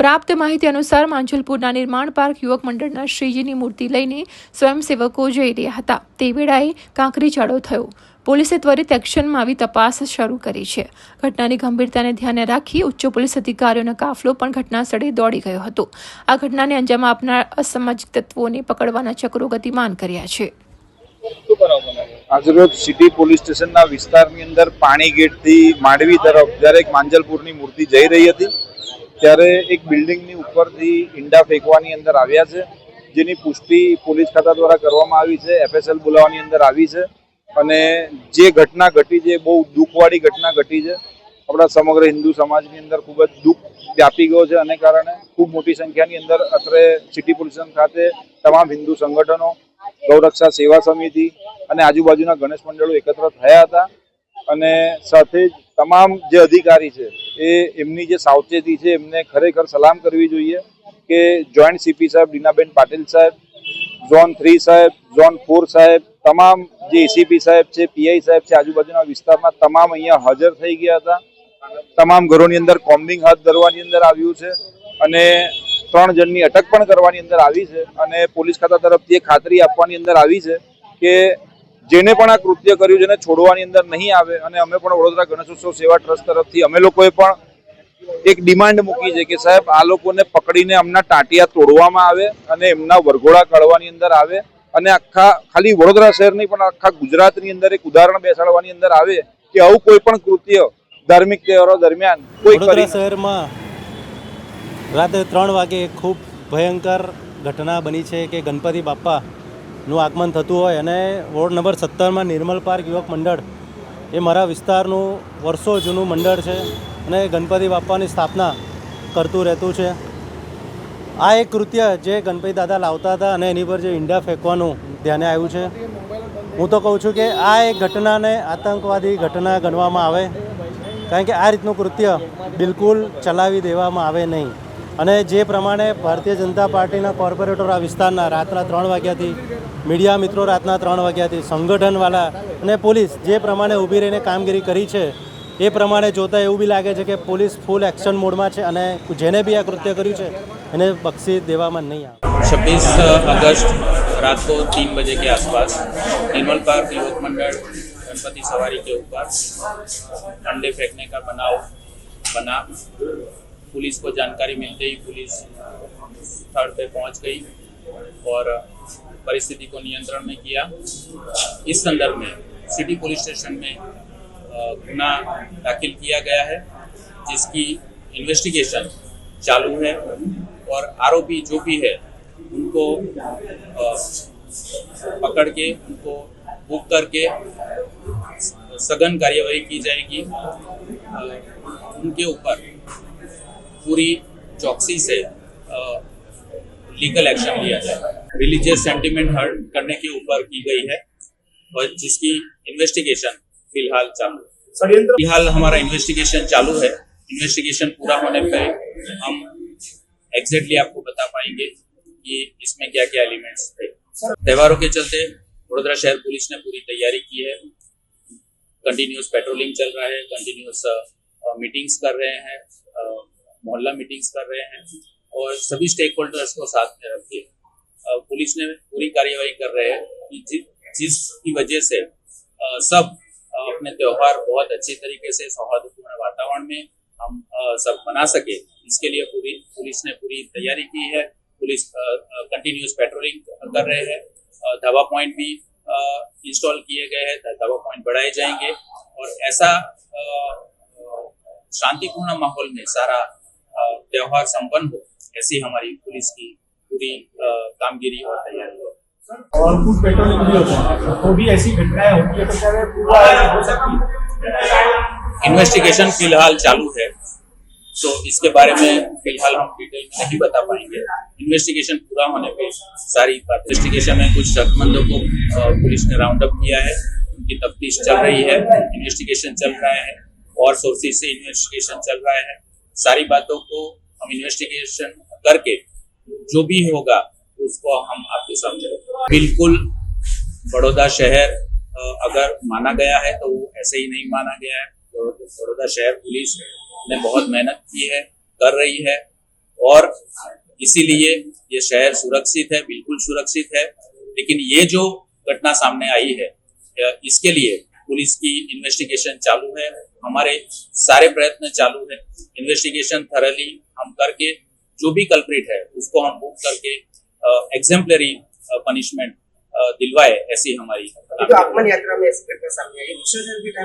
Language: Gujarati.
પ્રાપ્ત માહિતી અનુસાર માંજલપુરના નિર્માણ પાર્ક યુવક મંડળના શ્રીજીની મૂર્તિ લઈને સ્વયંસેવકો જઈ રહ્યા હતા. તે વેળાએ કાંકરી ચાળો થયો. પોલીસે ત્વરિત એક્શનમાં આવી તપાસ શરૂ કરી છે. ઘટનાની ગંભીરતાને ધ્યાને રાખી ઉચ્ચ પોલીસ અધિકારીઓનો કાફલો પણ ઘટના સ્થળે દોડી ગયો હતો. આ ઘટનાને અંજામ આપનાર અસામાજિક તત્વોને પકડવાના ચક્રો ગતિમાન કર્યા છે. આજરોજ સિટી પોલીસ સ્ટેશનના વિસ્તારની અંદર પાણી ગેટથી માંડવી તરફ જ્યારે એક માંજલપુરની મૂર્તિ જઈ રહી હતી. ત્યારે એક બિલ્ડિંગની ઉપરથી ઈંડા ફેંકવાની અંદર આવ્યા છે, જેની પુષ્ટિ પોલીસ ખાતા દ્વારા કરવામાં આવી છે એફએસએલ બોલાવવાની અંદર આવી છે. અને જે ઘટના ઘટી છે બહુ દુઃખવાળી ઘટના ઘટી છે. આપણા સમગ્ર હિન્દુ સમાજની અંદર ખૂબ જ દુઃખ વ્યાપી ગયો છે, અને કારણે ખૂબ મોટી સંખ્યાની અંદર અત્રે સિટી પોલીસ ખાતે તમામ હિન્દુ સંગઠનો, ગૌરક્ષા સેવા સમિતિ અને આજુબાજુના ગણેશ મંડળો એકત્ર થયા હતા. અને સાથે જ તમામ જે અધિકારી છે, એ એમની જે સાવચેતી છે, એમને ખરેખર સલામ કરવી જોઈએ કે જોઈન્ટ સીપી સાહેબ દીનાબેન પાટીલ સાહેબ, ઝોન થ્રી સાહેબ, ઝોન ફોર સાહેબ, તમામ જે એસીપી સાહેબ છે, પીઆઈ સાહેબ છે, આજુબાજુના વિસ્તારમાં તમામ અહીંયા હાજર થઈ ગયા હતા. તમામ ઘરોની અંદર કોમ્બિંગ હાથ ધરવાની અંદર આવ્યું છે અને ત્રણ જણની અટક પણ કરવાની અંદર આવી છે અને પોલીસ ખાતા તરફથી એ ખાતરી આપવાની અંદર આવી છે કે જેને પણ આ કૃત્ય કર્યું જેને છોડવાની અંદર નહીં આવે અને અમે પણ વડોદરા ગણેશોત્સવ સેવા ટ્રસ્ટ તરફથી અમે લોકોએ પણ એક ડિમાન્ડ મૂકી છે કે સાહેબ આ લોકોને પકડીને એમના ટાંટિયા તોડવામાં આવે અને એમના વરઘોડા કાઢવાની અંદર આવે અને આખા ખાલી વડોદરા શહેર નહીં પણ આખા ગુજરાતની અંદર એક ઉદાહરણ બેસાડવાની અંદર આવે કે આવું કોઈ પણ કૃત્ય ધાર્મિક તહેવારો દરમિયાન કોઈ શહેરમાં રાત્રે ત્રણ વાગે ખૂબ ભયંકર ઘટના બની છે કે ગણપતિ બાપ્પાનું આગમન થતું હોય અને વોર્ડ નંબર સત્તરમાં નિર્મલ પાર્ક યુવક મંડળ એ મારા વિસ્તારનું વર્ષો જૂનું મંડળ છે અને ગણપતિ બાપ્પાની સ્થાપના કરતું રહેતું છે. આ એક કૃત્ય જે ગણપતિ દાદા લાવતા હતા અને એની પર જે ઈંડા ફેંકવાનું ધ્યાને આવ્યું છે. હું તો કહું છું કે આ એક ઘટનાને આતંકવાદી ઘટના ગણવામાં આવે. કારણ કે આ રીતનું કૃત્ય બિલકુલ ચલાવી દેવામાં આવે નહીં. અને જે પ્રમાણે ભારતીય જનતા પાર્ટીના કોર્પોરેટર આ વિસ્તારના રાતના ત્રણ વાગ્યાથી મીડિયા મિત્રો રાતના ત્રણ વાગ્યાથી સંગઠનવાળા અને પોલીસ જે પ્રમાણે ઊભી રહીને કામગીરી કરી છે એ પ્રમાણે જોતાં એવું બી લાગે છે કે પોલીસ ફૂલ એક્શન મોડમાં છે અને જેને બી આ કૃત્ય કર્યું છે એને બક્ષી દેવામાં નહીં આવે छब्बीस अगस्त रात को तीन बजे के आसपास निर्मल पार्क युवक मंडल गणपति सवारी के ऊपर अंडे फेंकने का बनाव बना पुलिस को जानकारी मिलते ही पुलिस स्थल पे पहुंच गई और परिस्थिति को नियंत्रण में किया। इस संदर्भ में सिटी पुलिस स्टेशन में गुना दाखिल किया गया है, जिसकी इन्वेस्टिगेशन चालू है और आरोपी जो भी है, उनको पकड़ के, उनको बुक करके सघन कार्यवाही की जाएगी। उनके ऊपर पूरी चौकसी से लीगल एक्शन लिया जाए। रिलीजियस सेंटिमेंट हर्ट करने के ऊपर की गई है और जिसकी इन्वेस्टिगेशन फ़िलहाल चालू है। फ़िलहाल हमारा इन्वेस्टिगेशन चालू है। इन्वेस्टिगेशन पूरा होने पर हम एग्जैक्टली आपको बता पाएँगे कि इसमें क्या क्या एलिमेंट्स थे त्योहारों के चलते वडोदरा शहर पुलिस ने पूरी तैयारी की है। कंटिन्यूस पेट्रोलिंग चल रहा है। कंटिन्यूस मीटिंग्स कर रहे हैं। मोहल्ला मीटिंग्स कर रहे हैं। और सभी स्टेक होल्डर्स को साथ में रख के अ, पुलिस ने पूरी कार्यवाही कर रहे हैं कि जि, जिसकी वजह से अ, सब अ, अपने त्योहार बहुत अच्छी तरीके से सौहार्दपूर्ण वातावरण में हम अ, सब मना सके इसके लिए पूरी पुलिस ने पूरी तैयारी की है। पुलिस कंटिन्यूस पेट्रोलिंग कर रहे हैं। धावा पॉइंट भी इंस्टॉल किए गए हैं धावा पॉइंट बढ़ाए जाएँगे। और ऐसा शांतिपूर्ण माहौल में सारा त्यौहार संपन्न हो ऐसी हमारी पुलिस की पूरी कामगिरी और तैयारी है। और कुछ पेट्रोलिंग भी होता है। तो भी ऐसी घटनाएँ होती है तो क्या पूरा हो सकती इन्वेस्टिगेशन फ़िलहाल चालू है। तो इसके बारे में फ़िलहाल हम डिटेल में नहीं बता पाएँगे। इन्वेस्टिगेशन पूरा होने पे सारी बात। इन्वेस्टिगेशन में कुछ शर्तमंदों को पुलिस ने राउंड अप किया है। उनकी तफ्तीश चल रही है। इन्वेस्टिगेशन चल रहा है। और सोर्सेज से इन्वेस्टिगेशन चल रहा है। सारी बातों को हम इन्वेस्टिगेशन करके जो भी होगा, उसको हम आपके सामने बिल्कुल बड़ौदा शहर अगर माना गया है तो वो ऐसे ही नहीं माना गया है। बड़ौदा शहर पुलिस ने बहुत मेहनत की है, कर रही है, और इसीलिए ये शहर सुरक्षित है, बिल्कुल सुरक्षित है। लेकिन ये जो घटना सामने आई है इसके लिए पुलिस की इन्वेस्टिगेशन चालू है। हमारे सारे प्रयत्न चालू है। इन्वेस्टिगेशन थरली हम करके जो भी कल्प्रिट है उसको हम बुक करके एग्जाम्पलरी पनिशमेंट दिलवाए ऐसी हमारी तो आगमन यात्रा में ऐसी घटना सामने आई विसर्जन के टाइम